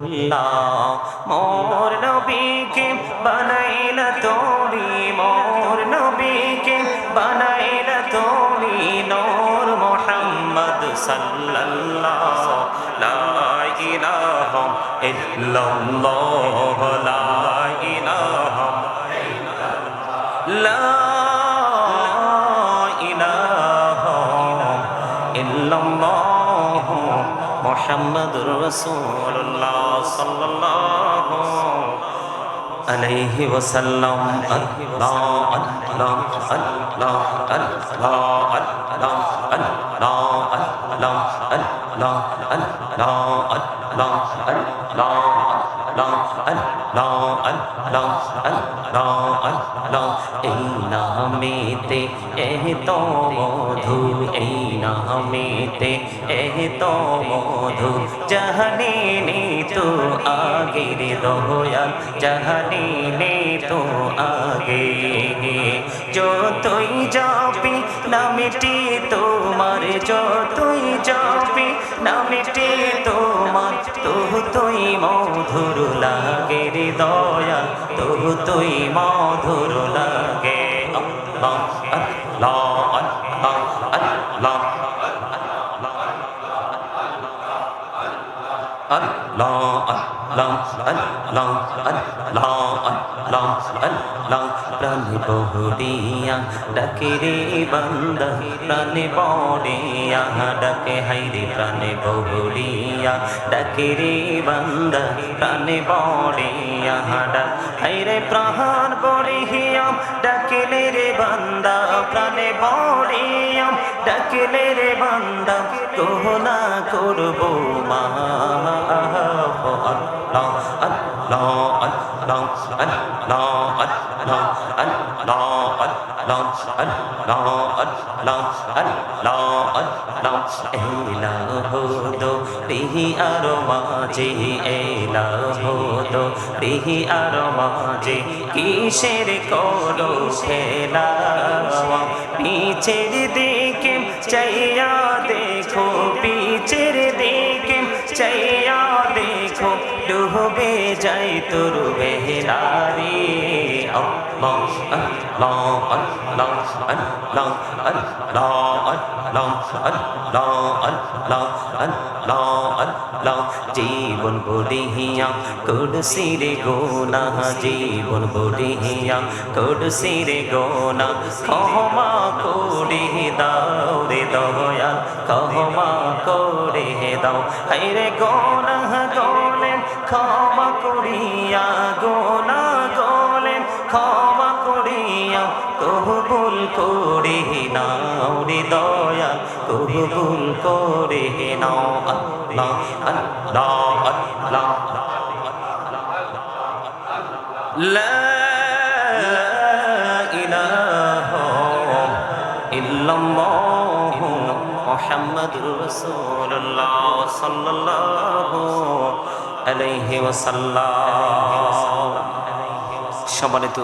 মোর নবীকে বানাইলা তোরি মোর নবীকে বানাইলা তোরি নূর মোহাম্মদ সাল্লাল্লাহ লা ইলাহা ইল্লাল্লাহ ইল্লাল্লাহ মুহাম্মাদুর রাসূলুল্লাহ সাল্লাল্লাহু আলাইহি ওয়াসাল্লাম আল্লাহ আল্লাহ আল্লাহ আল্লাহ আল্লাহ আল্লাহ আল্লাহ আল্লাহ আল্লাহ আল্লাহ আল্লাহ এই নামেতে এহ তো মধু এই নামেতে, এহ তো মধু জাহানি তো আগে রে দয়াল জাহানি তো আগে যতই যাবি নামেটি তোমার, যতই যাবি নামেটি তোমার তবু তুই মধুর লাগে রে দয়াল তবু তুই মধুর লাগে। আল্লাহ। প্রাণে বহরিয়া ডাকে রে বন্দ, প্রাণে বড়িয়া ডাকে হাইরে প্রাণে বহরিয়া ডাকে রে বন্দ, প্রাণে বড়িয়া ডাক হাইরে প্রাণ বড়ি বান্দা প্রাণে বড়িয়াম ডাকলে রে বান্দা কোহনা করব মা আল্লাহ আল্লাহ আল্লাহ আল্লাহ আল্লাহ আল্লাহ আল্লাহ এলাহদো রিহি আর মাঝে এলাহদো রিহি আর মাঝে কিসের করো খেলা পিছের দিকে চাইয়া দে ডুবে যাই তোর বেহলারি আল্লাহ আল্লাহ আল্লাহ আল্লাহ আল্লাহ আল্লাহ। আল্লাহ আল্লাহ আল্লাহ জীবন বড়িয়া কুরসি রে গোনা জীবন বড়িয়া কুরসি রে গোনা ক্ষমা করে দাও রে দয়া ক্ষমা করে দাও। হাইরে গোনা গোলেন ক্ষমা করিয়া গোনা গোলেন ক্ষমা করিয়া কবুল করে নাও রে দয়া কবুল করে নাও আল্লাহ আল্লাহ আল্লাহ لا إله إلا الله محمد رسول الله صلى الله عليه وسلم সম্মানিত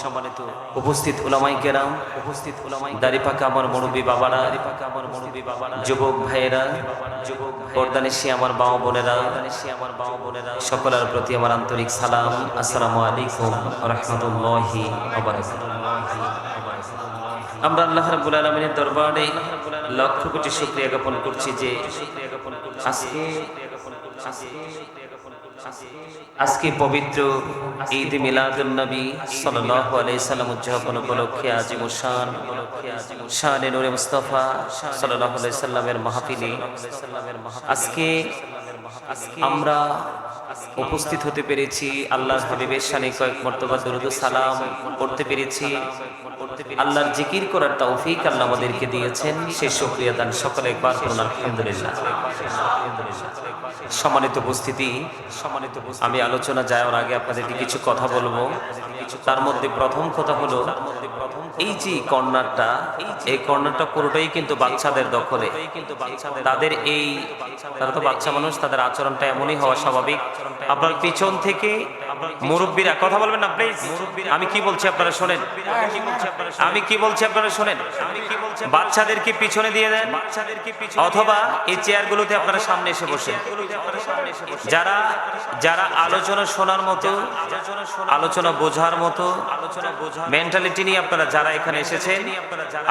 সম্মানিত উপস্থিত উলামাই কেরাম, উপস্থিত উলামাই দাড়ি পাকা আমার মুরব্বী বাবারা দাড়ি পাকা আমার মুরব্বী বাবারা, যুবক ভাইয়েরা যুবক পর্দানিশি আমার বাবা বোনেরা আমার বাবা বোনেরা সকলের প্রতি আমার আন্তরিক সালাম, আসসালামু আলাইকুম রহমতুল্লাহি আমরা আল্লাহ রাব্বুল আলামিনের দরবারে লক্ষ কোটি শুকরিয়া জ্ঞাপন করছি যে আজকে আজকে পবিত্র ঈদ মিলাদুল নবী সাল্লাল্লাহু আলাইহি সাল্লাম উদযাপন উপলক্ষে আজিম শান, শানে নূরে মুস্তাফা সাল্লাল্লাহু আলাইহি সাল্লামের মাহফিলে আজকে আমরা উপস্থিত হতে পেরেছি। আল্লাহর হাবিবের শানে কয়েক মর্তবা দরুদ সালাম পড়তে পেরেছি। আল্লাহর জিকির করার তৌফিক আল্লাহ আমাদেরকে দিয়েছেন। সেই শুকরিয়া দান সকলে একবার করুন, আলহামদুলিল্লাহ। সম্মানিত উপস্থিতি সম্মানিত আমি আলোচনা যাওয়ার আগে আপনাদেরকে কিছু কথা বলব। তার মধ্যে প্রথম কথা হলো এই যে কর্নারটা, এই কর্নারটা পুরোটাই কিন্তু বাচ্চাদের দখলে। তাদের এই তারা তো বাচ্চা মানুষ, তাদের আচরণটা এমনই হওয়া স্বাভাবিক। আপনার পিছন থেকে মুরব্বীরা, কথা বলবেন না প্লিজ আমি কি বলছি আপনারা শোনেন। আমি কি বলছি আপনারা শোনেন। বাচ্চাদেরকে পিছনে দিয়ে দেন? অথবা এই চেয়ারগুলোতে আপনারা সামনে এসে বসেন। যারা যারা আলোচনা শোনার মতো, আলোচনা বোঝার মতো আলোচনা বোঝা মেন্টালিটি নিয়ে আপনারা যারা এখানে এসেছেন,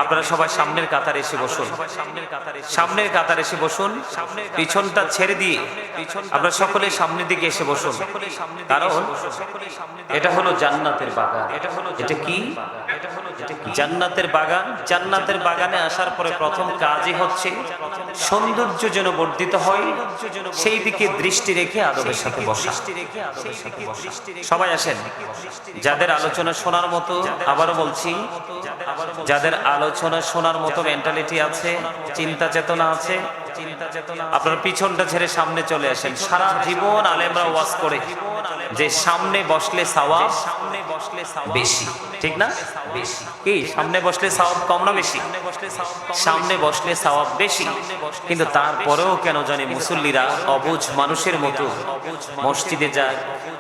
আপনারা সবাই সামনের কাতারে এসে বসুন। সামনের কাতারে এসে বসুন। পিছনটা ছেড়ে দিয়ে আপনারা সকলে সামনের দিকে এসে বসুন। কারণ এটা হলো জান্নাতের বাগান। এটা হলো এটা কি? জান্নাতের বাগান। জান্নাতের বাগানে। আসার পরে প্রথম কাজই হচ্ছে সৌন্দর্য যেন বর্ধিত হয় সেই দিকে দৃষ্টি রেখে আদবের সাথে বসা। সবাই আসেন। যাদের আলোচনা শোনার মতো আবারও বলছি যাদের আলোচনা শোনার মতো। মেন্টালিটি আছে চিন্তা চেতনা আছে আপনার পিছনটা ছেড়ে সামনে চলে আসেন। সারা জীবন আলেমরা ওয়াজ করে। যে সামনে বসলে সাওয়াব বেশি ঠিক না? বেশি। কি সামনে বসলে সাওয়াব কম না বেশি? সামনে বসলে সাওয়াব বেশি। কিন্তু তারপরেও কেন জানি মুসল্লিরা অবুঝ মানুষের মতো মসজিদে যায়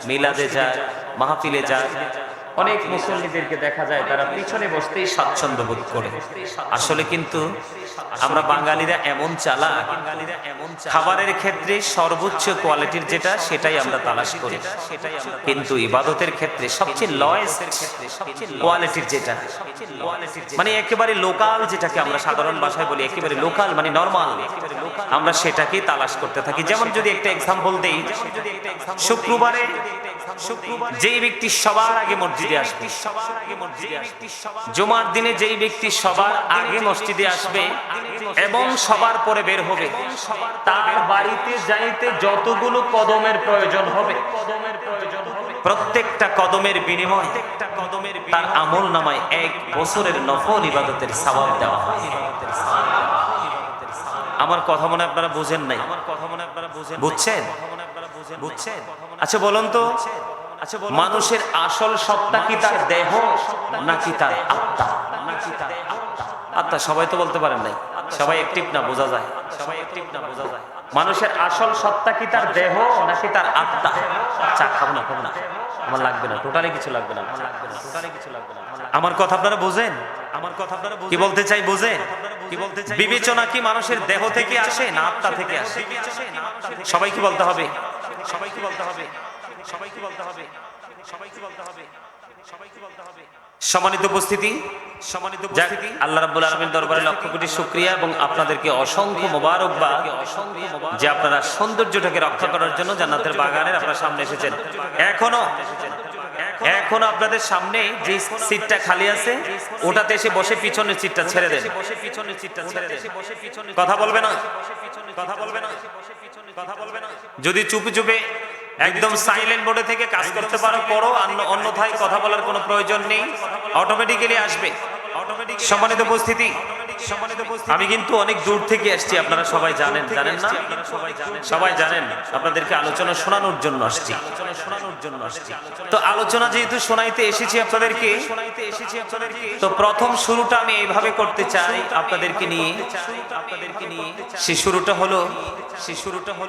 মিলাদে যায় মাহফিলে যায়। অনেক মুসল্লিদেরকে দেখা যায়, তারা পিছনে বসতেই স্বাচ্ছন্দ্য বোধ করে। আসলে কিন্তু আমরা বাঙালিরা এমন চালা খাবারের ক্ষেত্রে সর্বোচ্চ কোয়ালিটির যেটা, সেটাই আমরা তালাশ করি। কিন্তু ইবাদতের ক্ষেত্রে সবচেয়ে লয়েস্ট কোয়ালিটির যেটা মানে একেবারে লোকাল যেটাকে আমরা সাধারণ ভাষায় বলি, একেবারে লোকাল মানে নর্মাল আমরা সেটাকেই তালাশ করতে থাকি। যেমন যদি একটা এক্সাম্পল দেই, শুক্রবারে যেই ব্যক্তি সবার আগে মসজিদে আসবে জুমার দিনে যেই ব্যক্তি সবার আগে মসজিদে আসবে এবং সবার পরে বের হবে। তার বাড়িতে যাইতে যতগুলো কদমের প্রয়োজন হবে প্রত্যেকটা কদমের বিনিময় তার আমল নামায় এক বছরের নফল ইবাদতের সওয়াব দেওয়া হয়। আমার কথা মনে আপনারা বুঝেন নাই। আমার কথা মনে আপনারা বুঝেন বুঝছেন? বুঝছেন? আচ্ছা বলুন তো মানুষের আসল সত্তা কি তার দেহ নাকি তার আত্মা? নাকি তার আত্মা সবাই তো বলতে পারেন নাই। সবাই একটিভ না বোঝা যায়। সবাই একটিভ না বোঝা যায়। মানুষের আসল সত্তা কি তার দেহ নাকি তার আত্মা? চা খাব না খাব না। আমার লাগবে না টোটালি কিছু লাগবে না। আমার লাগবে না টোটালি কিছু লাগবে না। আমার কথা আপনারা বোঝেন? আমার কথা আপনারা কি বলতে চাই বোঝেন? কি বলতে চাই বিবেচনা কি মানুষের দেহ থেকে আসে না আত্মা থেকে আসে? সবাই কি বলতে হবে? সবাই কি বলতে হবে সবাই কি বলতে হবে সবাই কি বলতে হবে সবাই কি বলতে হবে। সম্মানিত উপস্থিতি সম্মানিত উপস্থিতি। আল্লাহ রাব্বুল আলামিন দরবারে লক্ষ কোটি শুকরিয়া এবং আপনাদেরকে অসংখ্য মোবারকবাদ যে আপনারা সৌন্দর্যটাকে রক্ষা করার জন্য জান্নাতের বাগানের আপনারা সামনে এসেছেন। এখনও এখন আপনাদের সামনে যে সিটটা খালি আছে ওটাতে এসে বসে পিছনের সিটটা ছেড়ে দেন। কথা বলবে না। কথা বলবে না? যদি চুপে চুপে একদম সাইলেন্ট মোডে থেকে কাজ করতে পারো করো অন্য অন্যথায় কথা বলার কোনো প্রয়োজন নেই। অটোমেটিক্যালি আসবে। সম্মানিত উপস্থিতি। আমি কিন্তু অনেক দূর থেকে আসছি আপনারা সবাই জানেন জানেন না? সবাই জানেন। আপনাদেরকে আলোচনা শোনানোর জন্য আসছি। শোনানোর জন্য তো আলোচনা যেহেতু শোনাইতে এসেছি আপনাদেরকে তো প্রথম শুরুটা আমি এইভাবে করতে চাই আপনাদেরকে নিয়ে। সে শুরুটা হলো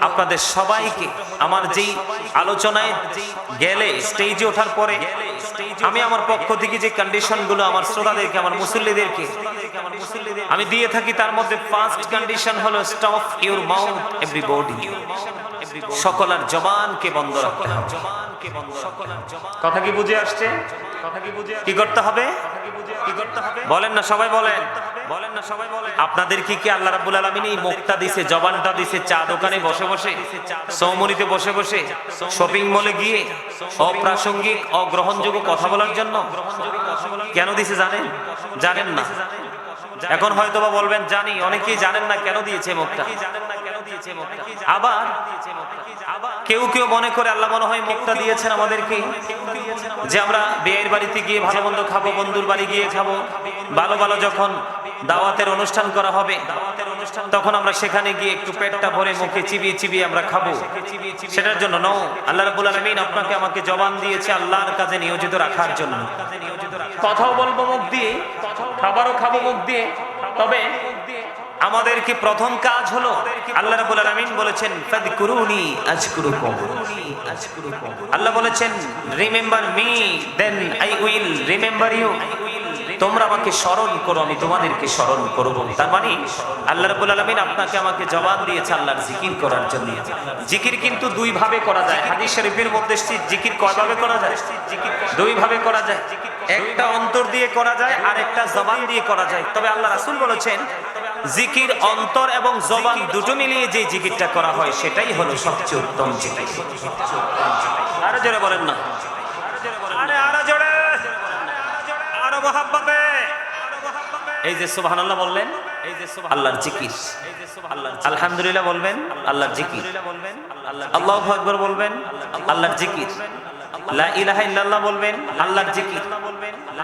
আপনাদের সবাইকে আমার যেই আলোচনায় গেলে স্টেজে ওঠার পরে আমি আমার পক্ষ থেকে যে কন্ডিশনগুলো আমার শ্রোতাদেরকে আমার মুসল্লিদেরকে আমি দিয়ে থাকি তার মধ্যে ফার্স্ট কন্ডিশন হলো স্টপ ইউর মাউথ এভরিবডি সকলার জবানকে বন্ধ রাখতে হবে। কথা কি বুঝে আসছে? কি করতে হবে? বলেন না সবাই বলেন। বলেন না সবাই বলেন। আপনাদের কি কি আল্লাহ রাব্বুল আলামিন এই মুখটা দিছে জবানটা দিছে চা দোকানে বসে বসে? সৌমনিতে বসে বসে? শপিং মলে গিয়ে অপ্রাসঙ্গিক অগ্রহণযোগ্য কথা বলার জন্য? কেন দিছে জানেন? জানেন না। এখন হয়তো বা বলবেন জানি অনেকেই জানেন না কেন দিয়েছে মুখটা আবার কেউ কেউ মনে করে আল্লাহ মনে হয় মুখটা দিয়েছেন আমাদেরকে। যে আমরা বিয়ের বাড়িতে গিয়ে ভালো মন্দ খাব, বন্ধুর বাড়ি গিয়ে খাব, ভালো ভালো যখন দাওয়াতের অনুষ্ঠান করা হবে, তখন আমরা সেখানে গিয়ে একটু পেটটা ভরে মুখে চিবিয়ে চিবিয়ে আমরা খাব। সেটার জন্য নও, আল্লাহ রাব্বুল আলামিন আপনাকে আমাকে জবান দিয়েছে আল্লাহর কাজে নিয়োজিত রাখার জন্য। কথাও বলব মুখ দিয়ে, খাবারও খাব মুখ দিয়ে, তবে আমাদেরকে প্রথম কাজ হলো আল্লাহ রাব্বুল আলামিন বলেছেন ফাদকুরুনি আজকুরুকুম। আল্লাহ বলেছেন remember me then I will remember you তোমরা আমাকে স্মরণ করো আমি তোমাদেরকে স্মরণ করব। তার মানে আল্লাহ রাব্বুল আলামিন আপনাকে আমাকে জবাব দিয়েছে আল্লাহর জিকির করার জন্য। জিকির কিন্তু দুই ভাবে করা যায়। হাদিস শরীফের মধ্যে জিকির কয় ভাবে করা যায়? জিকির দুই ভাবে করা যায়। একটা অন্তর দিয়ে করা যায় আর একটা জবান দিয়ে করা যায়। তবে আল্লাহ রাসূল বলেছেন জিকির অন্তর এবং জবান দুটো মিলিয়ে যে জিকিরটা করা হয় সেটাই হলো সবচেয়ে উত্তম জিকির। আরও জোরে বলেন না। আরে আরও জোরে আরও মহাব্বতে। এই যে সুবহানাল্লাহ বললেন এই যে আল্লাহর জিকির। আলহামদুলিল্লাহ বলবেন আল্লাহর জিকির। আল্লাহু আকবার বলবেন আল্লাহর জিকির। লা ইলাহা ইল্লাল্লাহ বলবেন আল্লাহর জিকির।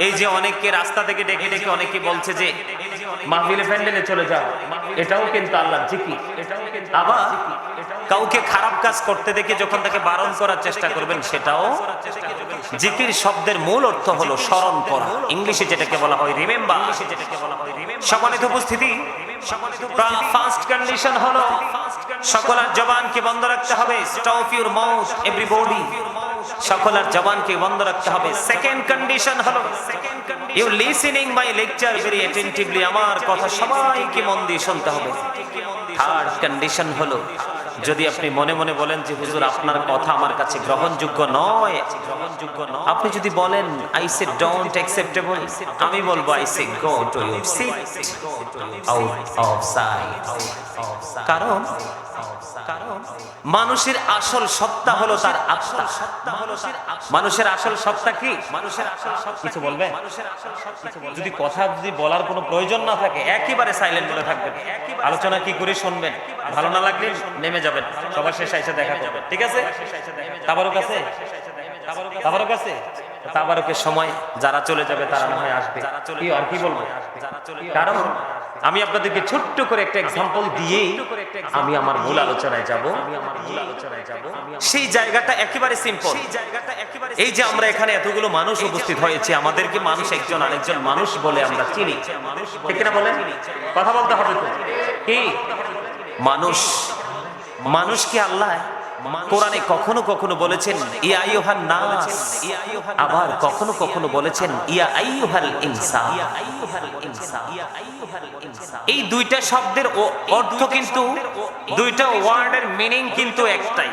এই যে অনেককে রাস্তা থেকে ডেকে ডেকে অনেকে বলছে যে মাহফিলে প্যান্ডেলে চলে যাও। এটাও কিন্তু আল্লাহর জিকির। আবার কাউকে খারাপ কাজ করতে দেখে যখন তাকে বারণ করার চেষ্টা করবেন সেটাও জিকির শব্দের মূল অর্থ হলো স্মরণ করা। ইংলিশে যেটাকে বলা হয় রিমেম্বার সম্মানিত উপস্থিতি ফার্স্ট কন্ডিশন হলো সকলের জবানকে বন্ধ রাখতে হবে। স্টপ ইউর মাউথ এভরিবডি সকলের জবানকে বন্ধ রাখতে হবে। সেকেন্ড কন্ডিশন হলো you listening my lecture very attentively আমার কথা সবাইকে মন দিয়ে শুনতে হবে। থার্ড কন্ডিশন হলো, যদি আপনি মনে মনে বলেন যে, হুজুর, আপনার কথা আমার কাছে গ্রহণযোগ্য নয়। গ্রহণযোগ্য নয় আপনি যদি বলেন আই সে ডোন্ট অ্যাকসেপ্টেবল আমি বলব I say go to your seat out of sight কারণ কারণ মানুষের আসল সত্তা হলো তার আত্মা। মানুষের আসল সত্তা কি? মানুষের আসল সত্তা কিছু বলবে? যদি কথা যদি বলার কোনো প্রয়োজন না থাকে একেবারে সাইলেন্ট বলে থাকবেন আলোচনা কি করে শুনবেন? ভালো না লাগলে নেমে যাবেন। সবার শেষে এসে দেখা করবেন। ঠিক আছে? তাবারও কাছে তাবারও কাছে তাবারকের সময় যারা চলে যাবে তারা না হয় আসবে। কি আর কি বলব? কারণ আমি আপনাদেরকে ছোট্ট করে একটা এক্সাম্পল দিয়েই আমি আমার মূল আলোচনায় যাব। সেই জায়গাটা একেবারে সিম্পল এই যে আমরা এখানে এতগুলো মানুষ উপস্থিত হয়েছে আমাদেরকে মানুষ একজন আরেকজন মানুষ বলে আমরা চিনি। ঠিক না বলেন? কথা বলতে হবে তো। কি? মানুষ মানুষ কি আল্লাহ? কোরআনে কখনো কখনো বলেছেন ইয়া আইয়ুহান নাস। আবার কখনো কখনো বলেছেন ইয়া আইয়ুহাল ইনসান এই দুইটা শব্দের অর্থ কিন্তু দুইটা ওয়ার্ডের মিনিং কিন্তু একটাই।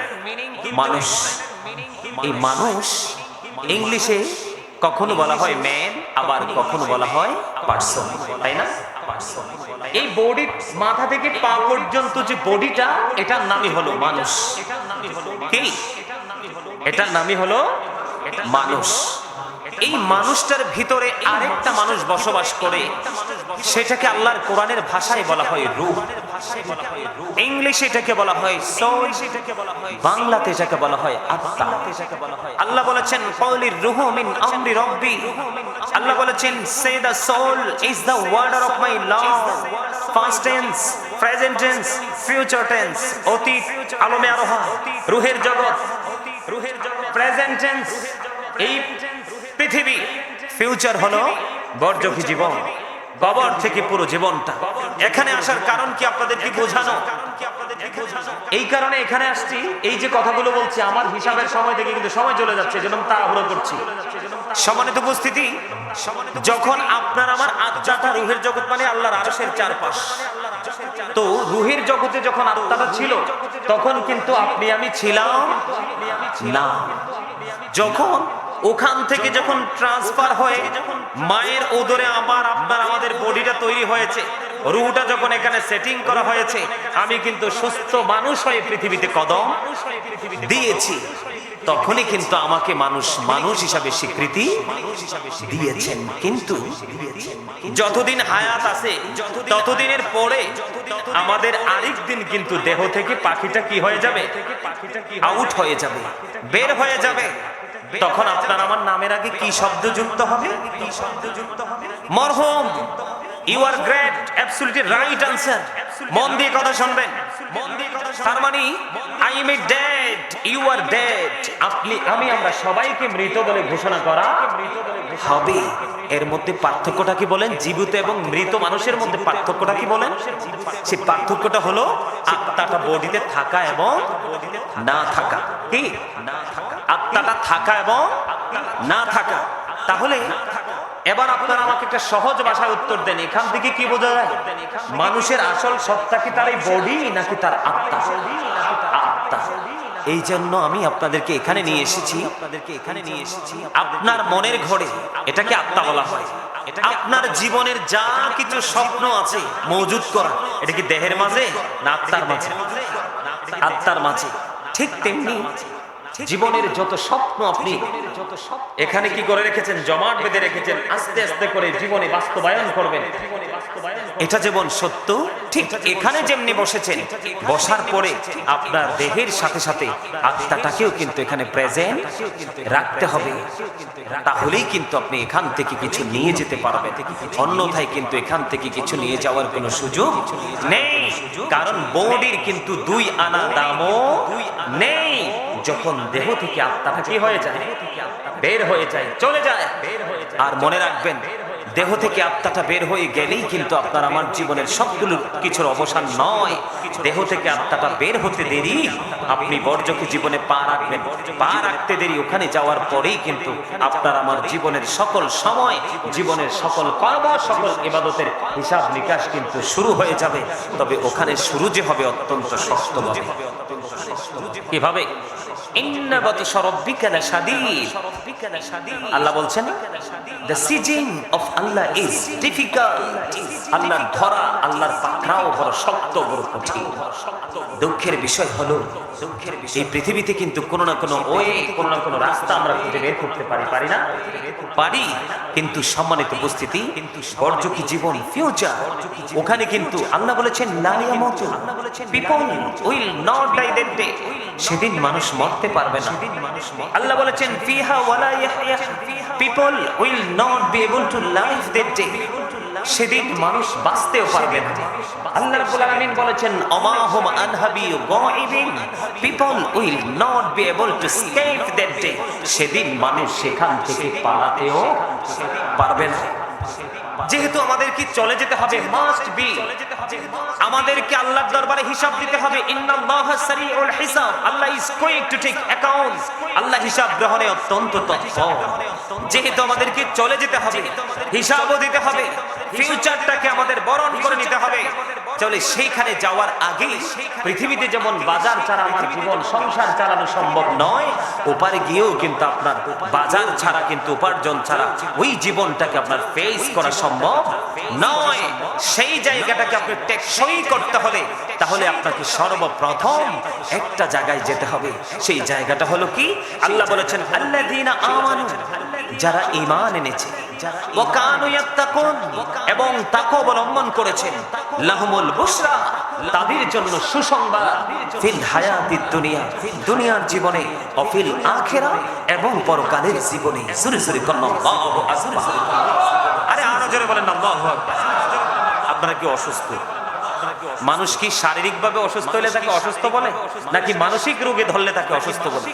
মানুষ। এই মানুষ ইংলিশে কখনো বলা হয় ম্যান আবার কখনো বলা হয় পার্সন তাই না? এই বডি মাথা থেকে পা পর্যন্ত যে বডিটা এটার নামই হলো মানুষ। এটার নামই হলো মানুষ। এই মানুষটার ভিতরে আরেকটা মানুষ বসবাস করে। সেটাকে আল্লাহর কোরআনের ভাষায় বলা হয় রূহ। ইংলিশে এটাকে বলা হয় সোল। বাংলাতে এটাকে বলা হয় আত্মা। আল্লাহ বলেছেন, কওলির রুহু মিন আমরি রব্বি। আল্লাহ বলেছেন, say the soul is the order of my lord. First tense present tense future tense অতীত আলমে আরোহা রুহের জগৎ রুহের জগৎ প্রেজেন্ট টেন্স এই পৃথিবী ফিউচার হলো বর্জকি জীবন কবর থেকে পুরো জীবনটা এখানে আসার কারণ কি আপনাদের কি বোঝানো? এই কারণে এখানে আসছি, এই যে কথাগুলো বলছি, আমার হিসাবের সময় থেকে কিন্তু সময় চলে যাচ্ছে যেন তাড়াহুড়ো করছি। সম্মানিত উপস্থিতি, যখন আপনার আমার আত্মাটা রুহের জগৎ মানে আল্লাহর আরশের চারপাশ তো রুহের জগতে যখন আত্মাটা ছিল, তখন কিন্তু আপনি আমি ছিলাম না। যখন ওখান থেকে যখন ট্রান্সফার হয়ে মায়ের ওদরে আবার আপনার, আমাদের বডিটা তৈরি হয়েছে রুহটা যখন এখানে সেটিং করা হয়েছে, আমি কিন্তু সুস্থ মানুষ হয়ে পৃথিবীতে কদম দিয়েছি। তখনই কিন্তু আমাকে মানুষ মানুষ হিসাবে স্বীকৃতি দিয়েছেন। কিন্তু যতদিন হায়াত আছে, ততদিনের পরে আমাদের আরেক দিন কিন্তু দেহ থেকে পাখিটা কি হয়ে যাবে? আউট হয়ে যাবে। বের হয়ে যাবে। তখন আপনার আমার নামের আগে কি শব্দ যুক্ত হবে কি শব্দ যুক্ত হবে? মরহম। You are great absolutely right answer মন দিয়ে কথা শুনবেন। মন দিয়ে কথা তার মানে I am dead you are dead আপনি আমি আমরা সবাইকে মৃত বলে ঘোষণা করা হবে। এর মধ্যে পার্থক্যটা কি বলেন? জীবিত এবং মৃত মানুষের মধ্যে পার্থক্যটা কি বলেন? সেই পার্থক্যটা হলো আত্মাটা বডিতে থাকা এবং না থাকা। কি? না থাকা। আত্মাটা থাকা এবং না থাকা। তাহলে এবার আপনারা আমাকে একটা সহজ ভাষায় উত্তর দেন, এখান থেকে কি বোঝা যায়? মানুষের আসল সত্তা কি তার এই বডি নাকি তার আত্মা? আত্মা। এই জন্য আমি আপনাদেরকে এখানে নিয়ে এসেছি। আপনাদেরকে এখানে নিয়ে এসেছি আপনার মনের ঘরে এটাকে আত্মা বলা হয়। আপনার জীবনের যা কিছু স্বপ্ন আছে মজুদ করা, এটা কি দেহের মাঝে না আত্মার মাঝে? আত্মার মাঝে। ঠিক তেমনি জীবনের যত স্বপ্ন আপনি এখানে কি করে রেখেছেন? জমাট বেঁধে রেখেছেন আস্তে আস্তে করে জীবনে বাস্তবায়ন করবেন। এটা যেমন সত্য ঠিক এখানে যেমনি বসেছেন বসার পরে আপনার দেহের সাথে সাথে আত্মাটাকেও কিন্তু এখানে প্রেজেন্ট রাখতে হবে। তাহলেই কিন্তু আপনি এখান থেকে কিছু নিয়ে যেতে পারবেন। অন্যথায় কিন্তু এখান থেকে কিছু নিয়ে যাওয়ার কোনো সুযোগ নেই। কারণ বডির কিন্তু দুই আনা দামও নেই। যখন দেহ থেকে আত্মাটা কি হয়ে যায়। বের হয়ে যায় চলে যায়। বের হয়ে যায় আর মনে রাখবেন দেহ থেকে আত্মাটা বের হয়ে গেলেই কিন্তু আপনার আমার জীবনের সবগুলো কিছুর অবসান নয়। দেহ থেকে আত্মাটা বের হতে দেরি আপনি বর্জকে জীবনে পা রাখবেন। পা রাখতে দেরি ওখানে যাওয়ার পরেই কিন্তু আপনার আমার জীবনের সকল সময় জীবনের সকল কর্ম সকল ইবাদতের হিসাব নিকাশ কিন্তু শুরু হয়ে যাবে। তবে ওখানে শুরু যে হবে অত্যন্ত শক্তভাবে। কীভাবে? আল্লাহ বলছেন দ্য সিজিং আল্লাহ ইজ ডিফিকাল্ট আল্লাহর ধরা আল্লাহর পাকড়াও বড় শক্ত বড় কঠিন। দুঃখের বিষয় হলো, এই পৃথিবীতে কিন্তু কোনো না কোনো ওয়ে, কোনো না কোনো রাস্তা আমরা খুঁজে বের করতে পারি পারি না? পারি, কিন্তু সম্মানিত উপস্থিতি কিন্তু বর্জকি জীবন ফিউচার ওখানে কিন্তু আল্লাহ বলেছেন মতো people will not die that সেদিন মানুষ মরতে পারবে না। আল্লাহ বলেছেন ফিহা ওয়ালা ইয়াহইয়া people will not be able to live that day. সেদিন মানুষ বাঁচতেও পারবে না। আল্লাহ রাব্বুল আলামিন বলেছেন অমাহুম আনহাবি গায়িবিন people will not be able to escape that day. সেদিন মানুষ সেখান থেকে পালাতেও পারবে না। যেহেতু আমাদের কি চলে যেতে হবে মাস্ট বি আমাদেরকে আল্লাহর দরবারে হিসাব দিতে হবে ইন্নাল্লাহ সারিউল হিসাব। আল্লাহ is quick to take account আল্লাহ হিসাব গ্রহণে অত্যন্ত তৎপর। যেহেতু আমাদেরকে চলে যেতে হবে হিসাবও দিতে হবে। ফিউচারটাকে আমাদের বরণ করে নিতে হবে। চলে সেইখানে যাওয়ার আগে পৃথিবীতে যেমন বাজার ছাড়া আমার জীবন সংসার চালানো সম্ভব নয় ওপারে গিয়েও কিন্তু আপনার বাজার ছাড়া কিন্তু উপার্জন ছাড়া ওই জীবনটাকে আপনার ফেস করা সম্ভব নয়। সেই জায়গাটাকে আপনি টেকসই করতে হলে তাহলে আপনাকে সর্বপ্রথম একটা জায়গায় যেতে হবে। সেই জায়গাটা হলো কি? আল্লাহ বলেছেন আল্লাযীনা আমানু। যারা ইমান এনেছে। এবং তাকে অবলম্বন করেছেন। লাহুমুল বুশরা তাদের জন্য সুসংবাদ দুনিয়ার জীবনে অফিল আখিরা এবং পরকালের জীবনে। সুরে সুরে আরে আরও জোরে বলেন আপনারা কি অসুস্থ? মানুষ কি শারীরিকভাবে অসুস্থ হলে তাকে অসুস্থ বলে? নাকি মানসিক রোগে ধরলে তাকে অসুস্থ বলে?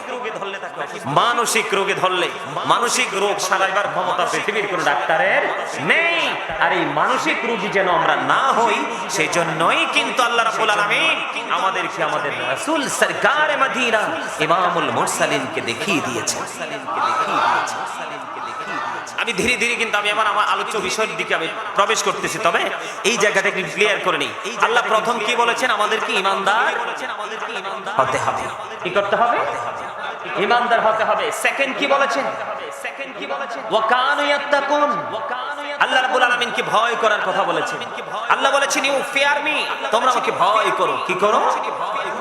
মানসিক রোগে ধরলে, মানসিক রোগ সারাইবার ক্ষমতা পৃথিবীর কোন ডাক্তারের নেই। আর এই মানসিক রোগী যেন আমরা না হই সেই জন্যই কিন্তু আল্লাহ রাব্বুল আলামিন আমাদেরকে আমাদের রাসূল সরকারে মদিনা, ইমামুল মুরসালিনকে দেখিয়ে দিয়েছেন। আমি ধীরে ধীরে কিন্তু আমি আমার আমার আলোচ্য বিষয়ের দিকে আমি প্রবেশ করতেছি, তবে এই জায়গাটা একটু ক্লিয়ার করে নেই। আল্লাহ প্রথম কি বলেছেন? আমাদেরকে ইমানদার হতে হবে। কি করতে হবে? ইমানদার হতে হবে। সেকেন্ড কি বলেছেন? সেকেন্ড কি বলেছেন? ওয়াকানু ইয়াত্তাকুন। আল্লাহ রাব্বুল আলামিন কি ভয় করার কথা বলেছেন। আল্লাহ বলেছেন ইউ ফিয়ার মি তোমরা আমাকে ভয় করো। কি করো?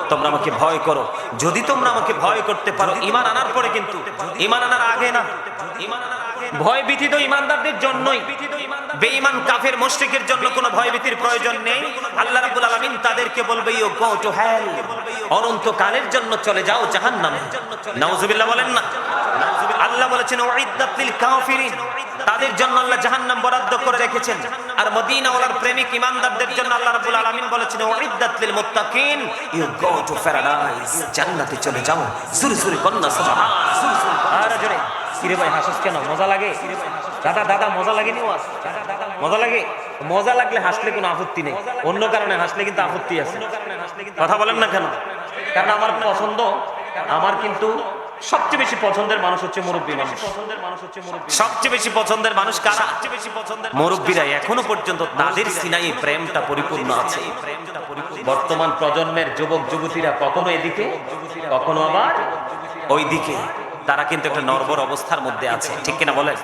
তোমরা আমাকে ভয় করো। যদি তোমরা আমাকে ভয় করতে পারো ঈমান আনার পরে কিন্তু ঈমান আনার আগে না। ঈমান আনার আগে ভয় ইমানদারদের জন্যই। বেঈমান কাফের মুশরিকের জন্য কোনো ভয়ভীতির প্রয়োজন নেই। আল্লাহ রাব্বুল আলামিন তাদেরকে বলবে ইউ গো টু হেল অনন্তকালের জন্য চলে যাও জাহান্নামে। নাউজুবিল্লাহ বলেন না। আল্লাহ বলেছেন ওয়াইদাত লিল কাফিরিন। তাদের জন্য আল্লাহ জাহান্নাম বরাদ্দ করে রেখেছেন। আর মদিনা ওয়ালার প্রেমিক ইমানদারদের জন্য আল্লাহ রাব্বুল আলামিন বলেছেন ওয়াইদাত লিল মুত্তাকিন। ইউ গো টু প্যারাডাইস জান্নাতে চলে যাও। সুরি সুরি কন্যা সুবহান সুরি সুরি আর জোরে। কিরে ভাই, হাসস কেন? মজা লাগে? দাদা দাদা, মজা লাগেনি? ওয়াজ মজা লাগে? মজা লাগলে হাসলে কোনো আপত্তি নেই। অন্য কারণে হাসলে কিন্তু আপত্তি আছে। কথা বলেন না কেন? কারণ আমার পছন্দ, আমার কিন্তু সবচেয়ে বেশি পছন্দের মানুষ হচ্ছে মুরব্বী মানুষ। সবচেয়ে বেশি পছন্দের মানুষ কারা? মুরব্বীরা এখনও পর্যন্ত তাদের সিনাই প্রেমটা পরিপূর্ণ আছে। বর্তমান প্রজন্মের যুবক, যুবতীরা কখনো এদিকে, কখনো আবার ওইদিকে। তারা কিন্তু একটা নর্বর অবস্থার মধ্যে আছে। ঠিক কিনা বলেন?